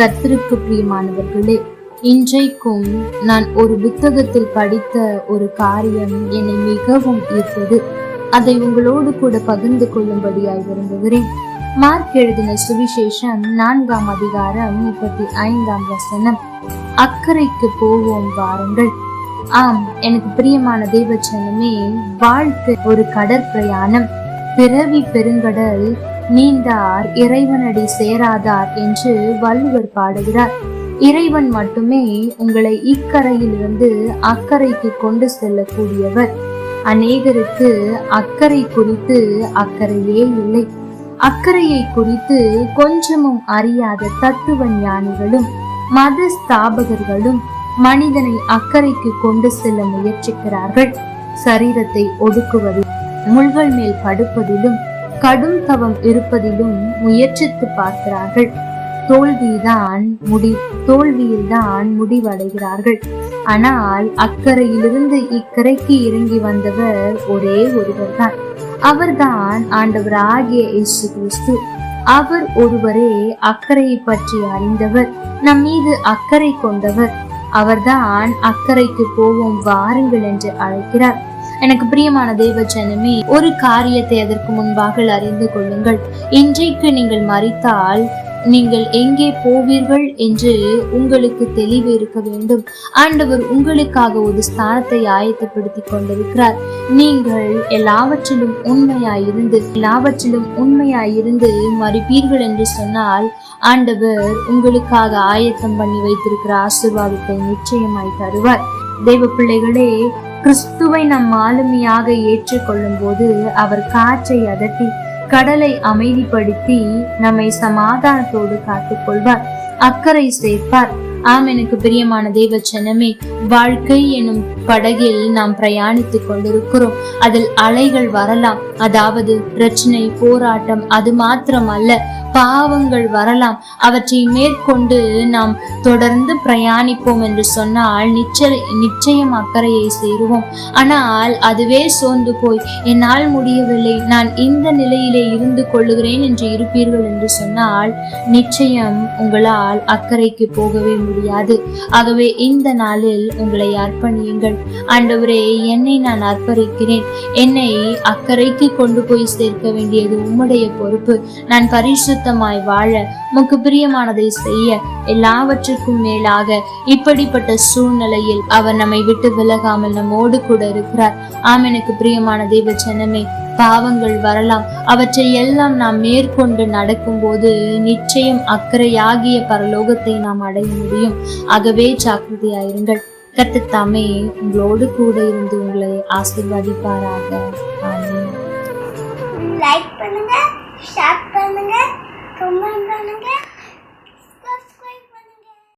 கர்த்தருக்கு பிரியமானவர்களே இன்றைக்கும் நான் ஒரு புத்தகத்தில் படித்த ஒரு காரியம் என்னை மிகவும் ஈர்த்தது. அதை உங்களோடு கூட பகிர்ந்து கொள்ளும்படியாய் விரும்புகிறேன். மார்க் எழுதின சுவிசேஷம் நான்காம் அதிகாரம் முப்பத்தி ஐந்தாம் வசனம். அக்கறைக்கு போவோம் வாருங்கள். ஆம் எனக்கு பிரியமான தேவச்சனமே வாழ்க்கை ஒரு கடற்பிரயாணம் பிறவி பெருங்கடல் நீந்தார் இறைவனடி சேராதார் என்று வள்ளுவர் பாடுகிறார். இறைவன் மட்டுமே உங்களை இக்கரையிலிருந்து அக்கறைக்கு கொண்டு செல்லக்கூடியவர். அநேகருக்கு அக்கறை குறித்து அக்கறையே இல்லை. அக்கறையை குறித்து கொஞ்சமும் அறியாத தத்துவ ஞானிகளும் மத ஸ்தாபகர்களும் மனிதனை அக்கறைக்கு கொண்டு செல்ல முயற்சிக்கிறார்கள். சரீரத்தை ஒடுக்குவதில் முள்கள் மேல் படுப்பதிலும் கடும் தவம் இருப்பதிலும் முயற்சித்து பார்க்கிறார்கள். தோல்விதான் முடி தோல்வியில்தான் முடிவடைகிறார்கள். ஆனால் அக்கறையிலிருந்து இக்கரைக்கு இறங்கி வந்தவர் ஒரே ஒருவர்தான். அவர்தான் ஆண்டவர் ஆகிய இயேசு கிறிஸ்து. அவர் ஒருவரே அக்கறையை பற்றி அறிந்தவர் நம் மீது அக்கறை கொண்டவர். அவர்தான் அக்கறைக்கு போவோம் வாருங்கள் என்று அழைக்கிறார். எனக்கு பிரியமான தெய்வ ஜனமே ஒரு காரியத்தை அதற்கு முன்பாக அறிந்து கொள்ளுங்கள். இன்றைக்கு நீங்கள் மறித்தால் நீங்கள் எங்கே போவீர்கள் என்று உங்களுக்கு தெளிவு இருக்க வேண்டும். ஆண்டவர் உங்களுக்காக ஒரு ஸ்தானத்தை ஆயத்தப்படுத்தி கொண்டிருக்கிறார். நீங்கள் எல்லாவற்றிலும் உண்மையாயிருந்து எல்லாவற்றிலும் உண்மையாயிருந்து மறிப்பீர்கள் என்று சொன்னால் ஆண்டவர் உங்களுக்காக ஆயத்தம் பண்ணி வைத்திருக்கிற ஆசீர்வாதத்தை நிச்சயமாய் தருவார். தெய்வ பிள்ளைகளே கிறிஸ்துவை நம் ஆளுமையாக ஏற்றுக்கொள்ளும் போது அவர் காற்றை அதட்டி கடலை அமைதிப்படுத்தி நம்மை சமாதானத்தோடு காத்துக் கொள்வார் அக்கறை சேர்ப்பார். ஆம் எனக்கு பிரியமான தேவச்சனமே வாழ்க்கை எனும் படகில் நாம் பிரயாணித்துக் கொண்டிருக்கிறோம். அதில் அலைகள் வரலாம். அதாவது பிரச்சனை போராட்டம் அது மாத்திரம் அல்ல பாவங்கள் வரலாம். அவற்றை மேற்கொண்டு நாம் தொடர்ந்து பிரயாணிப்போம் என்று சொன்னால் நிச்சய நிச்சயம் அக்கறையை சேருவோம். ஆனால் அதுவே சோர்ந்து போய் என்னால் முடியவில்லை நான் இந்த நிலையிலே இருந்து கொள்ளுகிறேன் என்று இருப்பீர்கள் என்று சொன்னால் நிச்சயம் உங்களால் அக்கறைக்கு போகவே முடியாது. ஆகவே இந்த நாளில் உங்களை அர்ப்பணியுங்கள். ஆண்டவரே என்னை நான் அர்ப்பணிக்கிறேன். என்னை அக்கறைக்கு கொண்டு போய் சேர்க்க வேண்டியது உம்முடைய பொறுப்பு. நான் பரிசு பரிசுத்தமாய் வாழ உமக்கு பிரியமானதை செய்ய எல்லாவற்றுக்கும் மேலாக இப்படிப்பட்ட சூழ்நிலையில் அவர் நம்மை விட்டு விலகாமல் நம்மோடு கூட இருக்கிறார். ஆம் எனக்கு பிரியமான தெய்வ ஜனமே பாவங்கள் வரலாம். அவற்றை எல்லாம் நாம் மேற்கொண்டு நடக்கும்போது நிச்சயம் அக்கறையாகிய பரலோகத்தை நாம் அடைய முடியும். ஆகவே ஜாக்கிரதையாயிருங்கள் கத்துத்தாமே உங்களோடு கூட இருந்து உங்களை ஆசிர்வதிப்பாராக. லைக் பண்ணுங்க.